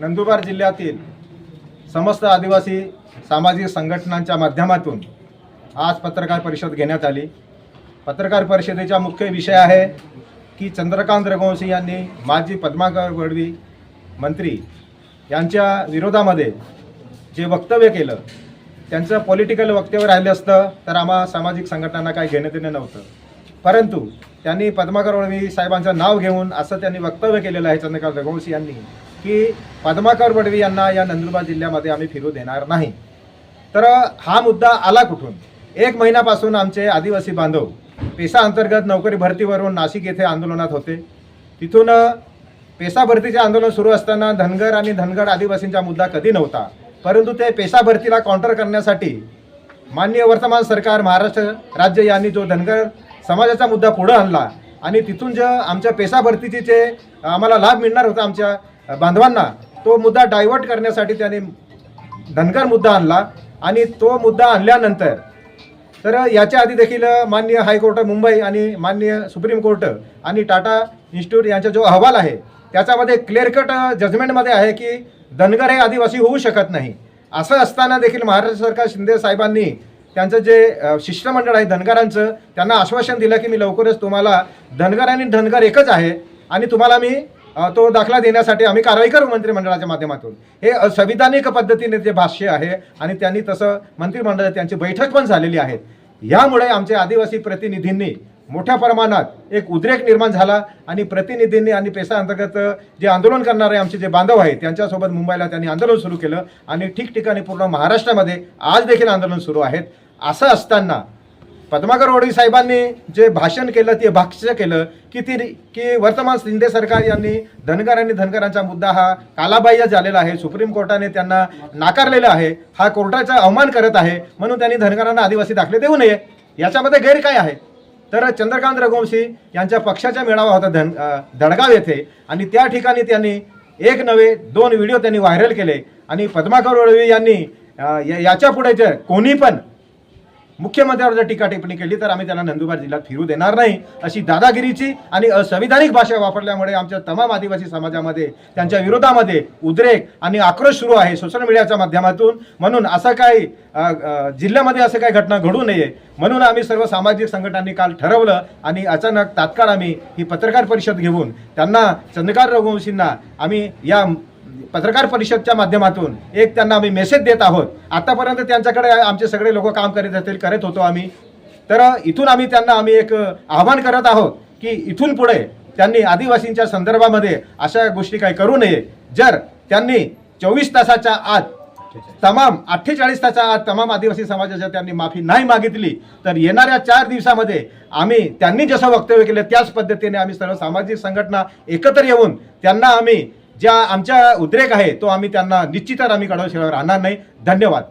नंदुरबार जिल्ह्यातील समस्त आदिवासी सामाजिक संघटनांच्या माध्यमातून आज पत्रकार परिषद घेण्यात आली. पत्रकार परिषदेचा मुख्य विषय आहे की चंद्रकांत रघुवंशी यांनी माजी पद्माकर गडवी मंत्री यांच्या विरोधामध्ये जे वक्तव्य केलं त्यांचं पॉलिटिकल वक्तव्य राहिलं असतं तर आम्हा सामाजिक संघटनांना काही घेणं देणं नव्हतं. परंतु त्यांनी पद्माकर वडवी साहेबांचं नाव घेऊन असं त्यांनी वक्तव्य केलेलं आहे चंद्रकांत रघुवंशी यांनी. की पद्माकर वडवी यांना या नंदुरबार जिल्ह्यामध्ये आम्ही फिरू देणार नाही. तर हा मुद्दा आला कुठून? एक महिन्यापासून आमचे आदिवासी बांधव पेसा अंतर्गत नोकरी भरतीवरून नाशिक येथे आंदोलनात होते. तिथून पेसा भरतीचे आंदोलन सुरू असताना धनगर आणि धनगर आदिवासींचा मुद्दा कधी नव्हता. परंतु ते पेसा भरतीला काउंटर करण्यासाठी माननीय वर्तमान सरकार महाराष्ट्र राज्य यांनी जो धनगर समाजाचा मुद्दा पुढं आणला आणि तिथून जे आमच्या पेसा भरतीचे जे आम्हाला लाभ मिळणार होता आमच्या बांधवांना तो मुद्दा डायव्हर्ट करण्यासाठी त्याने धनगर मुद्दा आणला आणि तो मुद्दा आणल्यानंतर तर याच्या आधी देखील मान्य हायकोर्ट मुंबई आणि मान्य सुप्रीम कोर्ट आणि टाटा इन्स्टिट्यूट यांचा जो अहवाल आहे त्याच्यामध्ये क्लिअर कट जजमेंटमध्ये आहे की धनगर हे आदिवासी होऊ शकत नाही. असं असताना देखील महाराष्ट्र सरकार शिंदे साहेबांनी त्यांचं जे शिष्टमंडळ आहे धनगरांचं त्यांना आश्वासन दिलं की मी लवकरच तुम्हाला धनगर आणि धनगर एकच आहे आणि तुम्हाला मी तो दाखला देण्यासाठी आम्ही कारवाई करू मंत्रिमंडळाच्या माध्यमातून. हे संविधानिक पद्धतीने ते भाष्य आहे आणि त्यांनी तसं मंत्रिमंडळात त्यांची बैठक पण झालेली आहे. यामुळे आमचे आदिवासी प्रतिनिधींनी मोठ्या प्रमाणात एक उद्रेक निर्माण झाला आणि प्रतिनिधींनी आणि पेसा अंतर्गत जे आंदोलन करणारे आमचे जे बांधव आहेत त्यांच्यासोबत मुंबईला त्यांनी आंदोलन सुरू केलं आणि ठिकठिकाणी पूर्ण महाराष्ट्रामध्ये आज देखील आंदोलन सुरू आहेत. असं असताना पद्माकर ओडवी साहेबांनी जे भाषण केलं ते भाष्य केलं की ती की वर्तमान शिंदे सरकार यांनी धनगर आणि धनगरांचा मुद्दा हा कालाबाह्य झालेला आहे. सुप्रीम कोर्टाने त्यांना नाकारलेला आहे. हा कोर्टाचा अवमान करत आहे. म्हणून त्यांनी धनगरांना आदिवासी दाखले देऊ नये. याच्यामध्ये गैर काय आहे. तर चंद्रकांत रघुवंशी यांच्या पक्षाचा मेळावा होता धन धडगाव येथे. आणि त्या ठिकाणी त्यांनी एक नव्हे दोन व्हिडिओ त्यांनी व्हायरल केले. आणि पद्माकर ओळवी यांनी या- याच्यापुढे जर कोणी पण मुख्यमंत्र्यावर जर टीका टिप्पणी केली तर आम्ही त्यांना नंदुरबार जिल्ह्यात फिरू देणार नाही. अशी दादागिरीची आणि असंविधानिक भाषा वापरल्यामुळे आमच्या तमाम आदिवासी समाजामध्ये त्यांच्या विरोधामध्ये उद्रेक आणि आक्रोश सुरू आहे सोशल मीडियाच्या माध्यमातून. म्हणून असं काही जिल्ह्यामध्ये असं काही घटना घडू नये. म्हणून आम्ही सर्व सामाजिक संघटनांनी काल ठरवलं आणि अचानक तात्काळ आम्ही ही पत्रकार परिषद घेऊन त्यांना चंद्रकांत रघुवंशींना आम्ही या पत्रकार परिषदच्या माध्यमातून एक त्यांना आम्ही मेसेज देत आहोत. आतापर्यंत त्यांच्याकडे आमचे सगळे लोक काम करीत असतील करत होतो आम्ही. तर इथून आम्ही त्यांना आम्ही एक आव्हान करत आहोत की इथून पुढे त्यांनी आदिवासींच्या संदर्भामध्ये अशा गोष्टी काही करू नये. जर त्यांनी चोवीस तासाच्या आत तमाम अठ्ठेचाळीस तासाच्या आत तमाम आदिवासी समाजाच्या त्यांनी माफी नाही मागितली तर येणाऱ्या चार दिवसामध्ये आम्ही त्यांनी जसं वक्तव्य केलं त्याच पद्धतीने आम्ही सर्व सामाजिक संघटना एकत्र येऊन त्यांना आम्ही ज्या आमच्या उद्रेक आहे तो आम्ही त्यांना निश्चितच आम्ही कडवशिळावर आणणार नाही. धन्यवाद.